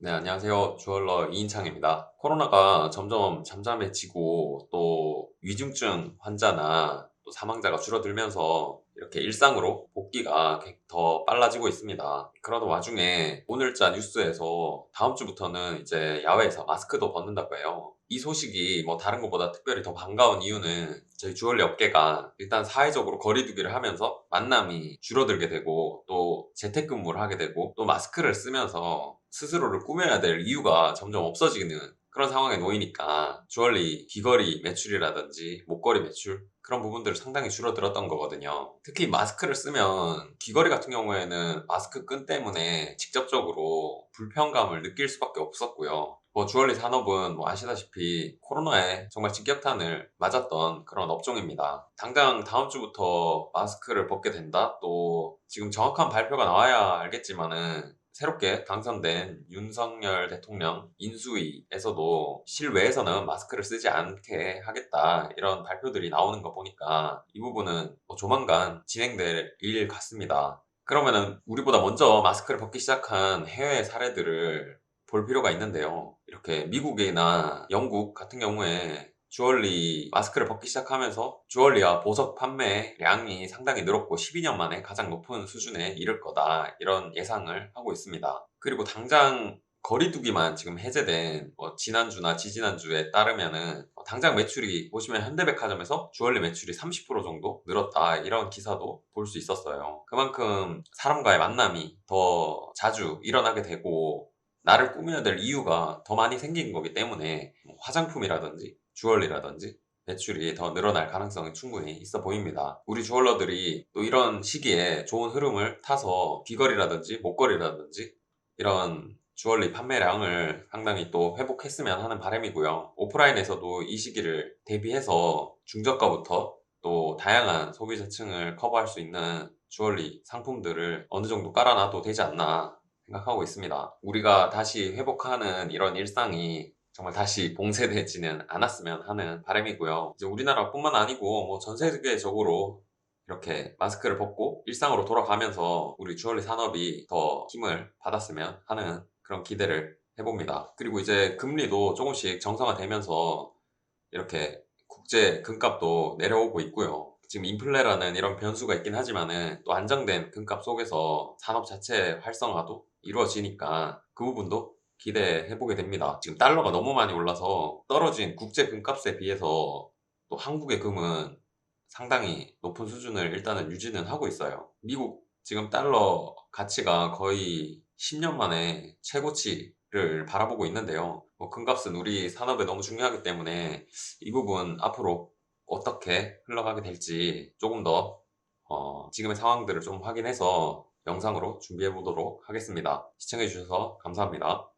네, 안녕하세요. 주얼러 이인창입니다. 코로나가 점점 잠잠해지고 또 위중증 환자나 또 사망자가 줄어들면서 이렇게 일상으로 복귀가 더 빨라지고 있습니다. 그러던 와중에 오늘자 뉴스에서 다음 주부터는 이제 야외에서 마스크도 벗는다고 해요. 이 소식이 뭐 다른 것보다 특별히 더 반가운 이유는 저희 주얼리 업계가 일단 사회적으로 거리두기를 하면서 만남이 줄어들게 되고 또 재택근무를 하게 되고 또 마스크를 쓰면서 스스로를 꾸며야 될 이유가 점점 없어지는 그런 상황에 놓이니까 주얼리 귀걸이 매출이라든지 목걸이 매출 그런 부분들을 상당히 줄어들었던 거거든요. 특히 마스크를 쓰면 귀걸이 같은 경우에는 마스크 끈 때문에 직접적으로 불편감을 느낄 수밖에 없었고요. 뭐 주얼리 산업은 뭐 아시다시피 코로나에 정말 직격탄을 맞았던 그런 업종입니다. 당장 다음 주부터 마스크를 벗게 된다? 또 지금 정확한 발표가 나와야 알겠지만은 새롭게 당선된 윤석열 대통령 인수위에서도 실외에서는 마스크를 쓰지 않게 하겠다 이런 발표들이 나오는 거 보니까 이 부분은 뭐 조만간 진행될 일 같습니다. 그러면은 우리보다 먼저 마스크를 벗기 시작한 해외 사례들을 볼 필요가 있는데요. 이렇게 미국이나 영국 같은 경우에 주얼리 마스크를 벗기 시작하면서 주얼리와 보석 판매량이 상당히 늘었고 12년 만에 가장 높은 수준에 이를 거다 이런 예상을 하고 있습니다. 그리고 당장 거리두기만 지금 해제된 뭐 지난주나 지지난주에 따르면은 어, 당장 매출이 보시면 현대백화점에서 주얼리 매출이 30% 정도 늘었다 이런 기사도 볼 수 있었어요. 그만큼 사람과의 만남이 더 자주 일어나게 되고 나를 꾸며야 될 이유가 더 많이 생긴 거기 때문에 뭐 화장품이라든지 주얼리라든지 매출이 더 늘어날 가능성이 충분히 있어 보입니다. 우리 주얼러들이 또 이런 시기에 좋은 흐름을 타서 귀걸이라든지 목걸이라든지 이런 주얼리 판매량을 상당히 또 회복했으면 하는 바람이고요. 오프라인에서도 이 시기를 대비해서 중저가부터 또 다양한 소비자층을 커버할 수 있는 주얼리 상품들을 어느 정도 깔아놔도 되지 않나 생각하고 있습니다. 우리가 다시 회복하는 이런 일상이 정말 다시 봉쇄되지는 않았으면 하는 바람이고요. 이제 우리나라뿐만 아니고 뭐 전 세계적으로 이렇게 마스크를 벗고 일상으로 돌아가면서 우리 주얼리 산업이 더 힘을 받았으면 하는 그런 기대를 해봅니다. 그리고 이제 금리도 조금씩 정상화되면서 이렇게 국제 금값도 내려오고 있고요. 지금 인플레라는 이런 변수가 있긴 하지만은 또 안정된 금값 속에서 산업 자체의 활성화도 이루어지니까 그 부분도 기대해보게 됩니다. 지금 달러가 너무 많이 올라서 떨어진 국제 금값에 비해서 또 한국의 금은 상당히 높은 수준을 일단은 유지는 하고 있어요. 미국 지금 달러 가치가 거의 10년 만에 최고치를 바라보고 있는데요. 뭐 금값은 우리 산업에 너무 중요하기 때문에 이 부분 앞으로 어떻게 흘러가게 될지 조금 더 어, 지금의 상황들을 좀 확인해서 영상으로 준비해 보도록 하겠습니다. 시청해 주셔서 감사합니다.